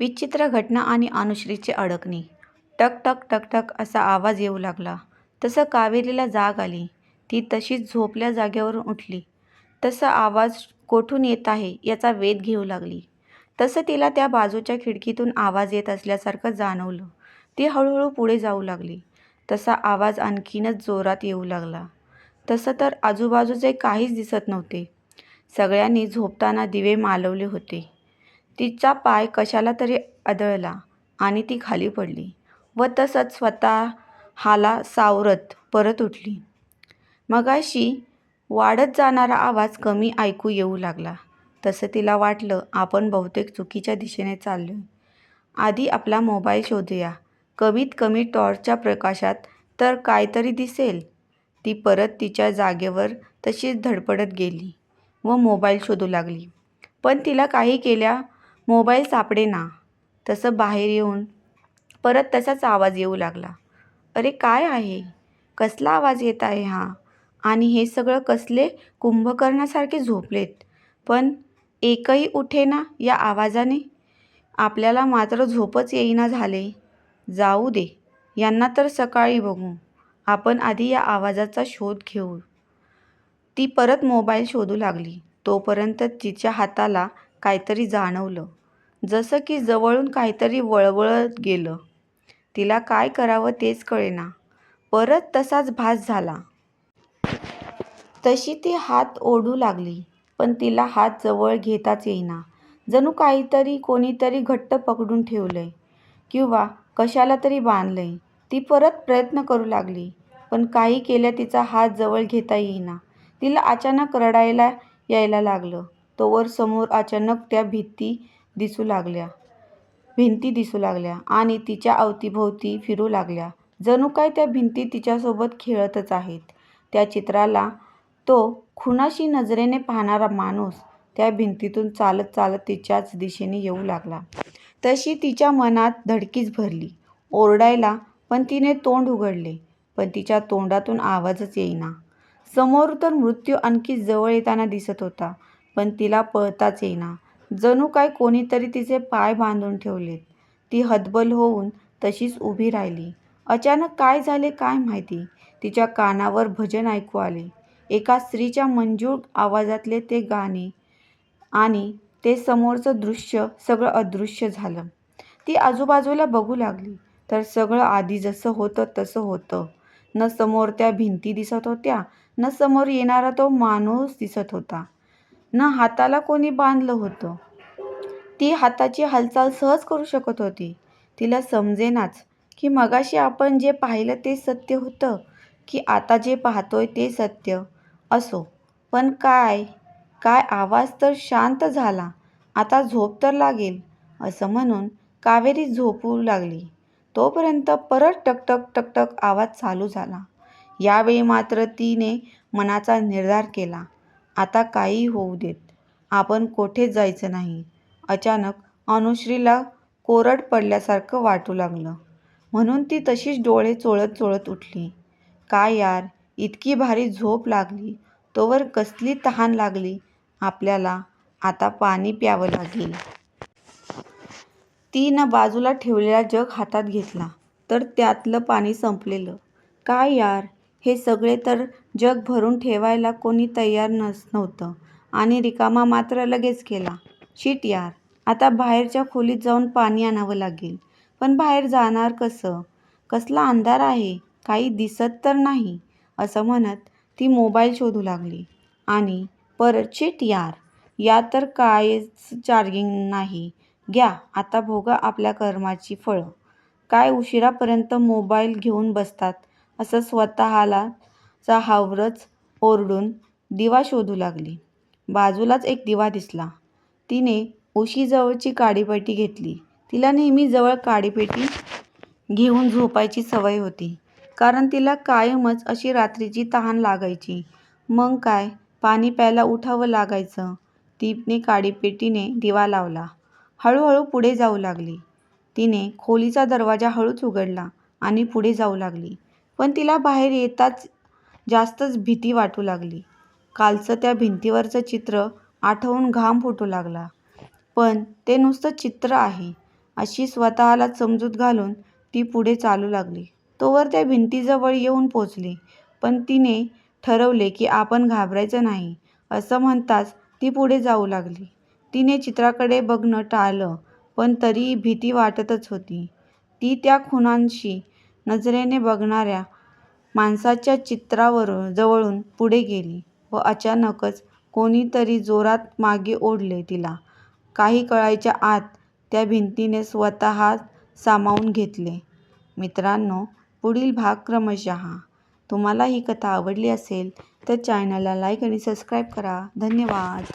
विचित्र घटना आणि अनुश्रीचे अडकणे. टक टक टक टक असा आवाज येऊ लागला तसं कावेरीला जाग आली. ती तशीच झोपल्या जागेवरून उठली. तसा आवाज कोठून येत आहे याचा वेध घेऊ लागली. तसं तिला त्या बाजूच्या खिडकीतून आवाज येत असल्यासारखं जाणवलं. ती हळूहळू पुढे जाऊ लागली. तसा आवाज आणखीनच जोरात येऊ लागला. तसं तर आजूबाजूचे काहीच दिसत नव्हते. सगळ्यांनी झोपताना दिवे मालवले होते. तिचा पाय कशाला तरी आदळला आणि ती खाली पडली व तसंच स्वतःला सावरत परत उठली. मगाशी वाढत जाणारा आवाज कमी ऐकू येऊ लागला. तसं तिला वाटलं आपण बहुतेक चुकीच्या दिशेने चाललो आधी आपला मोबाईल शोधूया. कमीत कमी टॉर्चच्या प्रकाशात तर काहीतरी दिसेल. ती परत तिच्या जागेवर तशीच धडपडत गेली व मोबाईल शोधू लागली. पण तिला काही केल्या मोबाईल सापडेना. तसं बाहेर येऊन परत तसाच आवाज येऊ लागला. अरे काय आहे? कसला आवाज येत आहे हा? आणि हे सगळं कसले कुंभकर्णासारखे झोपलेत पण एकही उठेना या आवाजाने? आपल्याला मात्र झोपच येईना झाले जाऊ दे यांना तर सकाळी बघू. आपण आधी या आवाजाचा शोध घेऊ. ती परत मोबाईल शोधू लागली. तोपर्यंत तिच्या हाताला काहीतरी जाणवलं. जसं की जवळून काहीतरी वळवळत गेलं. तिला काय करावं तेच कळेना. परत तसाच भास झाला. तशी ती हात ओढू लागली पण तिला हात जवळ घेताच येईना. जणू काहीतरी कोणीतरी घट्ट पकडून ठेवलंय किंवा कशाला तरी बांधलंय. ती परत प्रयत्न करू लागली पण काही केल्या तिचा हात जवळ घेता येईना. तिला अचानक रडायला यायला लागलं. तोवर समोर अचानक त्या भिंती दिसू लागल्या आणि तिच्या अवतीभोवती फिरू लागल्या. जणू काय त्या भिंती तिच्यासोबत खेळतच आहेत. त्या चित्राला तो खुनाशी नजरेने पाहणारा माणूस त्या भिंतीतून चालत चालत तिच्याच दिशेने येऊ लागला. तशी तिच्या मनात धडकीच भरली. ओरडायला पण तिने तोंड उघडले पण तिच्या तोंडातून आवाजच येईना. समोर तर मृत्यू आणखी जवळ येताना दिसत होता पण तिला पळताच येईना. जणू काय कोणीतरी तिचे पाय बांधून ठेवलेत. ती हतबल होऊन तशीच उभी राहिली. अचानक काय झाले काय माहिती तिच्या कानावर भजन ऐकू आले. एका स्त्रीच्या मंजूळ आवाजातले ते गाणे आणि ते समोरचं दृश्य सगळं अदृश्य झालं. ती आजूबाजूला बघू लागली तर सगळं आधी जसं होतं तसं होतं. न समोर त्या भिंती दिसत होत्या न समोर येणारा तो माणूस दिसत होता ना हाताला कोणी बांधलं होतं. ती हाताची हालचाल सहज करू शकत होती. तिला समजेनाच की मगाशी आपण जे पाहिलं ते सत्य होतं की आता जे पाहतोय ते सत्य. असो पण काय काय आवाज तर शांत झाला. आता झोप तर लागेल असं म्हणून कावेरी झोपू लागली. तोपर्यंत परत टकटक टक टक आवाज चालू झाला. यावेळी मात्र तिने मनाचा निर्धार केला. आता काहीही होऊ देत. आपण कोठेच जायचं नाही. अचानक अनुश्रीला कोरड पडल्यासारखं वाटू लागलं म्हणून ती तशीच डोळे चोळत चोळत उठली. काय यार इतकी भारी झोप लागली तोवर कसली तहान लागली आपल्याला आता पाणी प्यावं लागेल. तीनं बाजूला ठेवलेला जग हातात घेतला तर त्यातलं पाणी संपलेलं. काय यार हे सगळे तर जग भरून ठेवायला कोणी तयार नस नव्हतं आणि रिकामा मात्र लगेच केला. शीट यार आता बाहेरच्या खोलीत जाऊन पाणी आणावं लागेल. पण बाहेर जाणार कसं? कसला अंधार आहे काही दिसत तर नाही असं म्हणत ती मोबाईल शोधू लागली आणि परत शीट यार यात तर कायच चार्जिंग नाही घ्या आता भोगा आपल्या कर्माची फळं. काय उशिरापर्यंत मोबाईल घेऊन बसतात असं स्वतःला चा हावरच ओरडून दिवा शोधू लागली. बाजूलाच एक दिवा दिसला. तिने उशीजवळची काडीपेटी घेतली. तिला नेहमी जवळ काडीपेटी घेऊन झोपायची सवय होती कारण तिला कायमच अशी रात्रीची तहान लागायची. मग काय पाणी प्यायला उठावं लागायचं. तिने काडीपेटीने दिवा लावला. हळूहळू पुढे जाऊ लागली. तिने खोलीचा दरवाजा हळूच उघडला आणि पुढे जाऊ लागली. पण तिला बाहेर येताच जास्तच भीती वाटू लागली. कालचं त्या भिंतीवरचं चित्र आठवून घाम फुटू लागला. पण ते नुसतं चित्र आहे अशी स्वतःलाच समजूत घालून ती पुढे चालू लागली. तोवर त्या भिंतीजवळ येऊन पोचली. पण तिने ठरवले की आपण घाबरायचं नाही असं म्हणताच ती पुढे जाऊ लागली. तिने चित्राकडे बघणं टाळलं पण तरीही भीती वाटतच होती. ती त्या खुनांशी नजरेने बघणाऱ्या माणसाच्या चित्राजवळून पुढे गेली व अचानकच कोणीतरी जोरात मागे ओढले तिला. काही कळायच्या आत त्या भिंतीने स्वतःच सामावून घेतले. मित्रांनो, पुढील भाग क्रमशः. तुम्हाला ही कथा आवडली असेल तर चॅनलला लाईक आणि सबस्क्राईब करा. धन्यवाद.